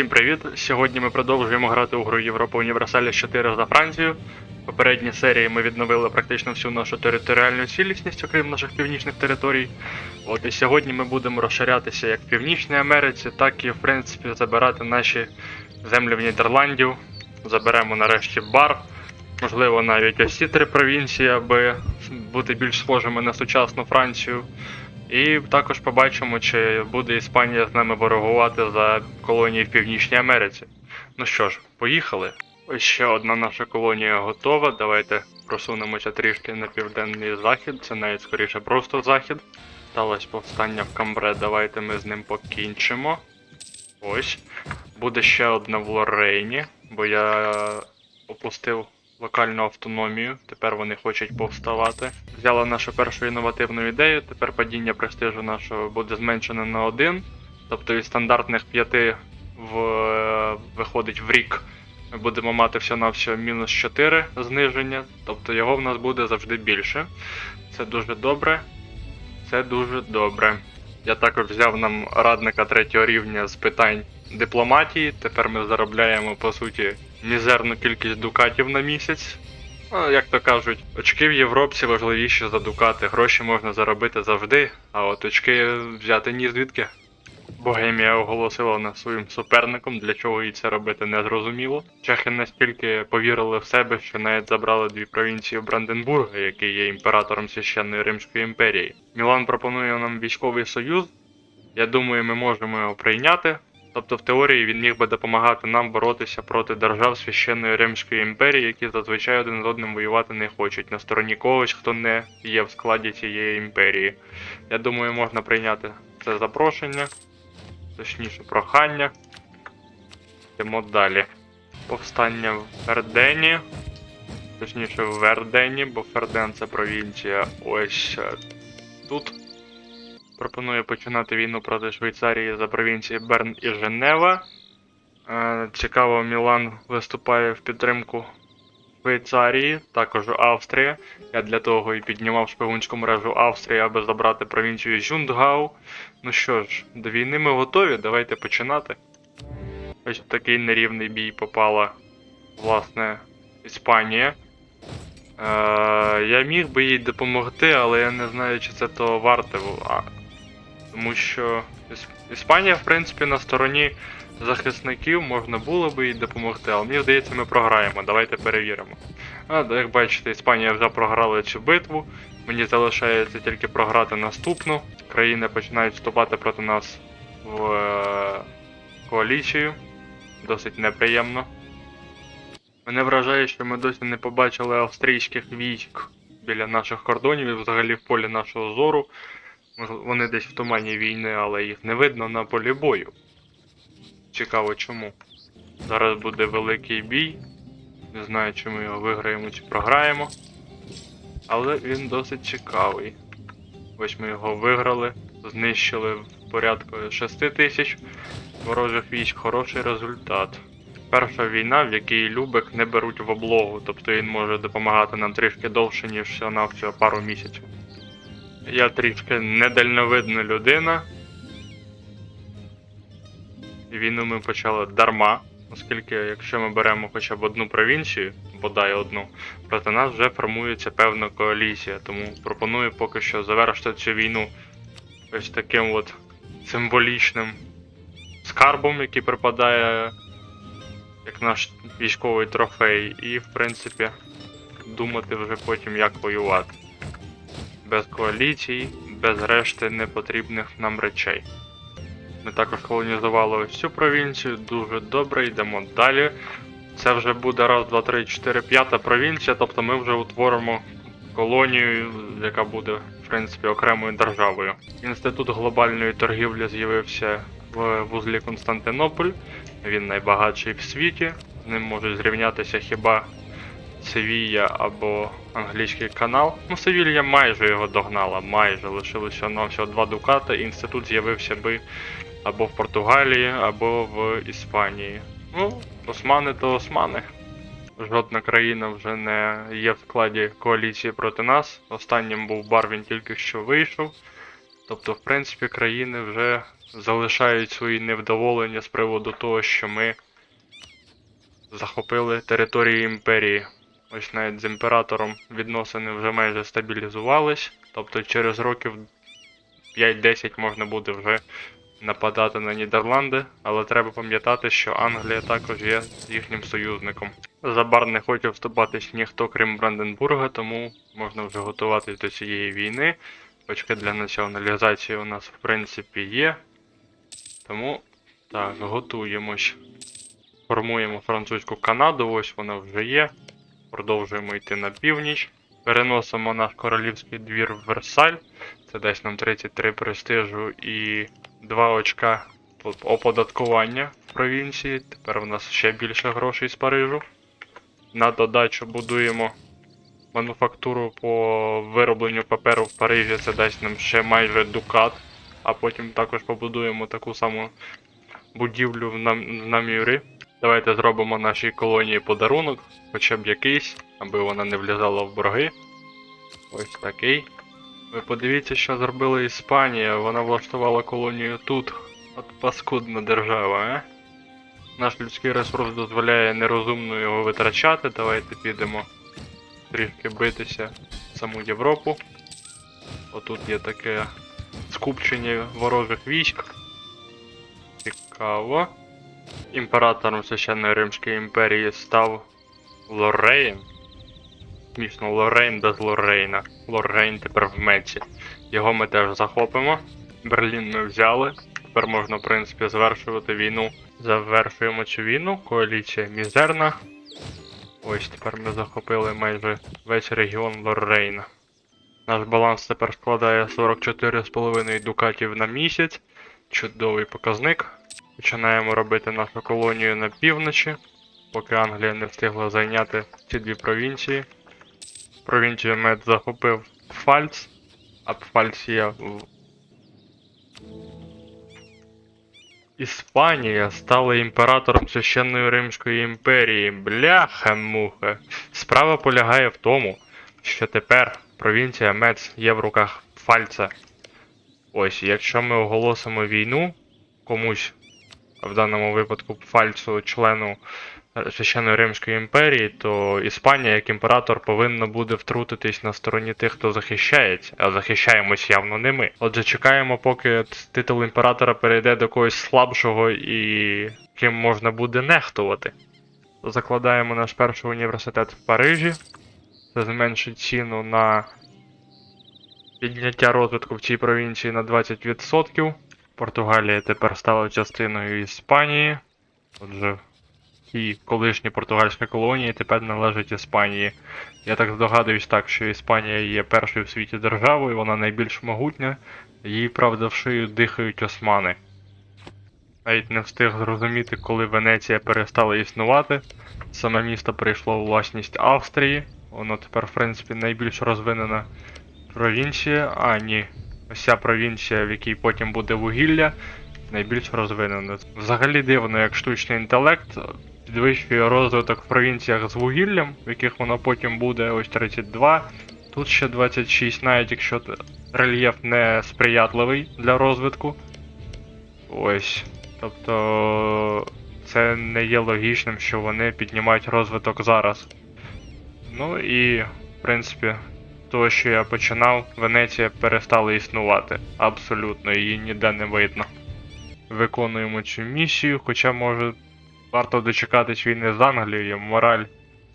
Всім привіт! Сьогодні ми продовжуємо грати у гру Європа Універсаліс 4 за Францію. В попередній серії ми відновили практично всю нашу територіальну цілісність, окрім наших північних територій. От і сьогодні ми будемо розширятися як в Північній Америці, так і в принципі забирати наші землі в Нідерландів. Заберемо нарешті бар, можливо, навіть ось три провінції, аби бути більш схожими на сучасну Францію. І також побачимо, чи буде Іспанія з нами ворогувати за колонії в Північній Америці. Ну що ж, поїхали. Ось ще одна наша колонія готова. Давайте просунемося трішки на південний захід. Це навіть скоріше просто захід. Сталося повстання в Камбре. Давайте ми з ним покінчимо. Ось. Буде ще одна в Лорейні, бо я опустив локальну автономію. Тепер вони хочуть повставати. Взяла нашу першу інновативну ідею. Тепер падіння престижу нашого буде зменшено на 1. Тобто із стандартних 5 в, виходить в рік. Ми будемо мати всього-навсього мінус 4 зниження, тобто його в нас буде завжди більше. Це дуже добре. Це дуже добре. Я також взяв нам радника третього рівня з питань дипломатії. Тепер ми заробляємо, по суті, мізерну кількість дукатів на місяць. Як то кажуть, очки в Європці важливіші за дукати. Гроші можна заробити завжди, а от очки взяти ні звідки. Богемія оголосила нас своїм суперником, для чого їй це робити не зрозуміло. Чехи настільки повірили в себе, що навіть забрали дві провінції Бранденбурга, який є імператором священної Римської імперії. Мілан пропонує нам військовий союз. Я думаю, ми можемо його прийняти. Тобто, в теорії він міг би допомагати нам боротися проти держав священної Римської імперії, які зазвичай один з одним воювати не хочуть на стороні когось, хто не є в складі цієї імперії. Я думаю, можна прийняти це запрошення, точніше прохання. Йдемо далі. Повстання в Фердені. Точніше в Вердені, бо Ферден це провінція ось е, тут. Пропоную починати війну проти Швейцарії за провінції Берн і Женева. Е, Цікаво, Мілан виступає в підтримку Швейцарії, також Австрія. Я для того і піднімав шпигунську мережу Австрії, аби забрати провінцію Жундгау. Ну що ж, до війни ми готові, давайте починати. Ось в такий нерівний бій попала, власне, Іспанія. Е, я міг би їй допомогти, але я не знаю, чи це того варте. Тому що Іспанія, в принципі, на стороні захисників можна було би їй допомогти, але мені здається, ми програємо. Давайте перевіримо. А, як бачите, Іспанія вже програла цю битву. Мені залишається тільки програти наступну. Країни починають вступати проти нас в е, коаліцію. Досить неприємно. Мене вражає, що ми досі не побачили австрійських військ біля наших кордонів і взагалі в полі нашого зору. Вони десь в тумані війни, але їх не видно на полі бою. Цікаво чому. Зараз буде великий бій. Не знаю, чи ми його виграємо чи програємо. Але він досить цікавий. Ось ми його виграли, знищили порядку 6 тисяч ворожих військ. Хороший результат. Перша війна, в якій Любек не беруть в облогу, тобто він може допомагати нам трішки довше, ніж всього навсього пару місяців. Я трішки недальновидна людина. І війну ми почали дарма, оскільки якщо ми беремо хоча б одну провінцію, бодай одну, проти нас вже формується певна коаліція. Тому пропоную поки що завершити цю війну ось таким от символічним скарбом, який припадає як наш військовий трофей, і в принципі думати вже потім, як воювати без коаліцій, без решти непотрібних нам речей. Ми також колонізували цю провінцію, дуже добре, йдемо далі. Це вже буде раз, два, три, чотири, п'ята провінція, тобто ми вже утворимо колонію, яка буде, в принципі, окремою державою. Інститут глобальної торгівлі з'явився в вузлі Константинополь. Він найбагатший в світі. З ним можуть зрівнятися хіба Севія або англійський канал. Ну, Севілья майже його догнала, майже лишилося на всього два дукати. Інститут з'явився би або в Португалії, або в Іспанії. Ну, османи то османи. Жодна країна вже не є в складі коаліції проти нас. Останнім був бар, він тільки що вийшов. Тобто, в принципі, країни вже залишають свої невдоволення з приводу того, що ми захопили територію імперії. Ось навіть з імператором відносини вже майже стабілізувались. Тобто через років 5-10 можна буде вже нападати на Нідерланди, але треба пам'ятати, що Англія також є їхнім союзником. Забар не хоче вступатись ніхто крім Бранденбурга, тому можна вже готуватись до цієї війни. Очки для націоналізації у нас в принципі є. Тому так, готуємось. Формуємо французьку Канаду, ось вона вже є. Продовжуємо йти на північ. Переносимо наш королівський двір в Версаль. Це дасть нам 33 престижу і 2 очка оподаткування в провінції. Тепер у нас ще більше грошей з Парижу. На додачу будуємо мануфактуру по виробленню паперу в Парижі. Це дасть нам ще майже дукат. А потім також побудуємо таку саму будівлю в нам- в намюрі. Давайте зробимо нашій колонії подарунок, хоча б якийсь, аби вона не влізала в борги. Ось такий. Ви подивіться, що зробила Іспанія. Вона влаштувала колонію тут. От паскудна держава, а? Наш людський ресурс дозволяє нерозумно його витрачати. Давайте підемо трішки битися в саму Європу. Отут є таке скупчення ворожих військ. Цікаво. Імператором Священної Римської імперії став Лорейн. Смішно, Лорейн без Лорейна. Лорейн тепер в меці. Його ми теж захопимо. Берлін ми взяли. Тепер можна, в принципі, завершувати війну. Завершуємо цю війну. Коаліція мізерна. Ось тепер ми захопили майже весь регіон Лоррейна. Наш баланс тепер складає 44,5 дукатів на місяць. Чудовий показник. Починаємо робити нашу колонію на півночі, поки Англія не встигла зайняти ці дві провінції. Провінцію Мед захопив Пфальц, а Пфальц є в. Іспанія стала імператором Священної Римської імперії. Бляха-муха. Справа полягає в тому, що тепер провінція Мец є в руках Пфальца. Ось, якщо ми оголосимо війну комусь, в даному випадку Пфальцу, члену е, Священної Римської імперії, то Іспанія як імператор повинна буде втрутитись на стороні тих, хто захищається, а захищаємось явно не ми. Отже, чекаємо, поки титул імператора перейде до когось слабшого і ким можна буде нехтувати. Закладаємо наш перший університет в Парижі. Це зменшить ціну на підняття розвитку в цій провінції на 20%. Португалія тепер стала частиною Іспанії. Отже, ті колишні португальські колонії тепер належать Іспанії. Я так здогадуюсь так, що Іспанія є першою в світі державою, вона найбільш могутня, їй, правда, в шию дихають османи. Навіть не встиг зрозуміти, коли Венеція перестала існувати. Саме місто прийшло у власність Австрії. Воно тепер, в принципі, найбільш розвинена провінція. А, ні. Ця провінція, в якій потім буде вугілля, найбільш розвинена. Взагалі дивно, як штучний інтелект підвищує розвиток в провінціях з вугіллям, в яких воно потім буде ось 32. Тут ще 26, навіть якщо рельєф не сприятливий для розвитку. Ось. Тобто це не є логічним, що вони піднімають розвиток зараз. Ну і, в принципі, того, що я починав, Венеція перестала існувати. Абсолютно, її ніде не видно. Виконуємо цю місію, хоча може варто дочекатись війни з Англією, мораль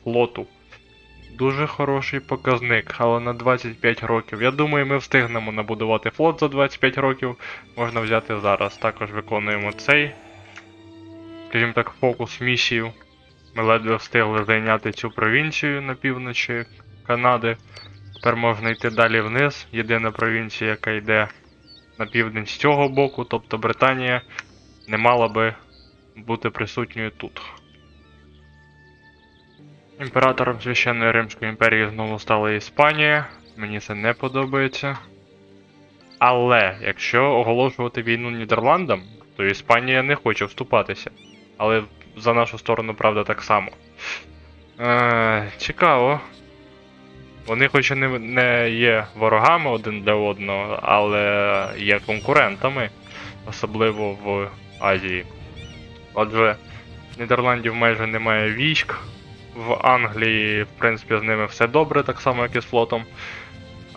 флоту. Дуже хороший показник, але на 25 років. Я думаю, ми встигнемо набудувати флот за 25 років. Можна взяти зараз. Також виконуємо цей, скажімо так, фокус місію. Ми ледве встигли зайняти цю провінцію на півночі Канади. Тепер можна йти далі вниз. Єдина провінція, яка йде на південь з цього боку, тобто Британія, не мала би бути присутньою тут. Імператором Священної Римської імперії знову стала Іспанія. Мені це не подобається. Але якщо оголошувати війну Нідерландам, то Іспанія не хоче вступатися. Але за нашу сторону, правда, так само. Е, цікаво. Вони хоч і не, не є ворогами один для одного, але є конкурентами. особливо в Азії. Отже, Нідерландів майже немає військ. В Англії, в принципі, з ними все добре, так само, як і з флотом.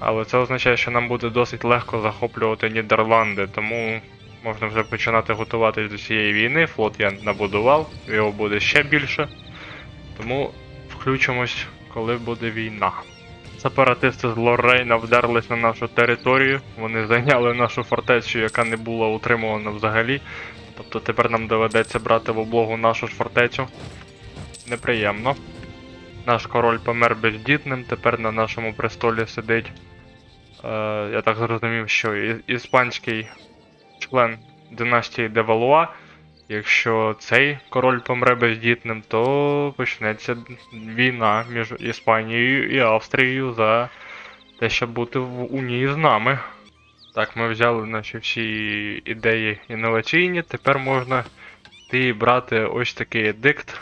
Але це означає, що нам буде досить легко захоплювати Нідерланди, тому можна вже починати готуватись до цієї війни. Флот я набудував, його буде ще більше. Тому включимось, коли буде війна. Сепаратисти з Лоррейна вдерлись на нашу територію. Вони зайняли нашу фортецю, яка не була утримувана взагалі. Тобто тепер нам доведеться брати в облогу нашу ж фортецю. Неприємно. Наш король помер бездітним, тепер на нашому престолі сидить. Е, я так зрозумів, що іспанський член династії Девалуа. Якщо цей король помре бездітним, то почнеться війна між Іспанією і Австрією за те, щоб бути в унії з нами. Так, ми взяли наші всі ідеї інноваційні. Тепер можна йти брати ось такий едикт.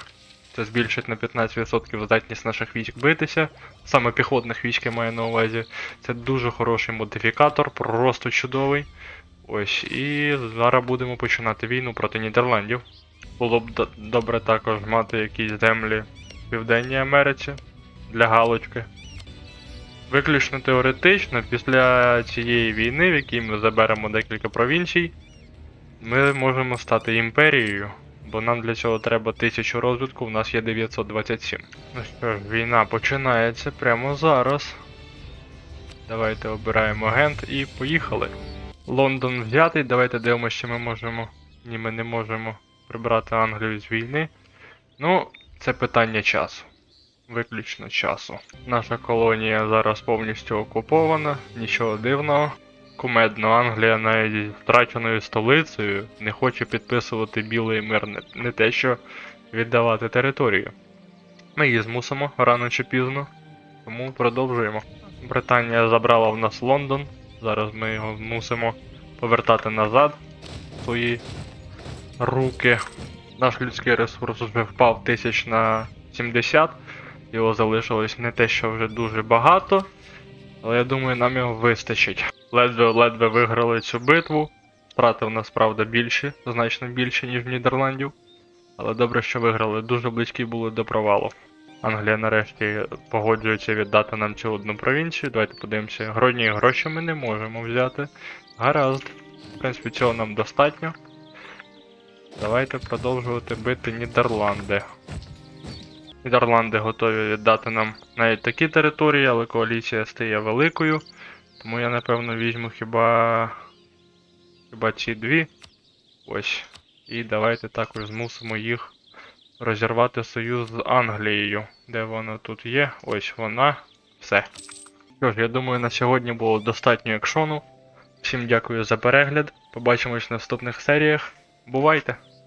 Це збільшить на 15% здатність наших військ битися. Саме піхотних військ я маю на увазі. Це дуже хороший модифікатор, просто чудовий. Ось, і зараз будемо починати війну проти Нідерландів. Було б добре також мати якісь землі в Південній Америці для галочки. Виключно теоретично, після цієї війни, в якій ми заберемо декілька провінцій, ми можемо стати імперією, бо нам для цього треба 1000 розвитку, у нас є 927. Ну що ж, війна починається прямо зараз. Давайте обираємо агент і поїхали. Лондон взятий, давайте дивимося, чи ми можемо. Ні, ми не можемо прибрати Англію з війни. Ну, це питання часу. Виключно часу. Наша колонія зараз повністю окупована, нічого дивного. Кумедно, Англія навіть втраченою столицею не хоче підписувати білий мир, не, не те, що віддавати територію. Ми її змусимо рано чи пізно, тому продовжуємо. Британія забрала в нас Лондон. Зараз ми його мусимо повертати назад свої руки. Наш людський ресурс вже впав тисяч на 70. Його залишилось не те, що вже дуже багато. Але я думаю, нам його вистачить. Ледве-ледве виграли цю битву. Втрати в нас, правда, більші, значно більші, ніж в Нідерландів. Але добре, що виграли. Дуже близькі були до провалу. Англія нарешті погоджується віддати нам цю одну провінцію. Давайте подивимося. Гродні гроші ми не можемо взяти. Гаразд. В принципі, цього нам достатньо. Давайте продовжувати бити Нідерланди. Нідерланди готові віддати нам навіть такі території, але коаліція стає великою. Тому я напевно візьму хіба. Хіба ці дві. Ось. І давайте також змусимо їх розірвати союз з Англією. Де вона тут є? Ось вона. Все. Що ж, я думаю, на сьогодні було достатньо екшону. Всім дякую за перегляд. Побачимось в наступних серіях. Бувайте!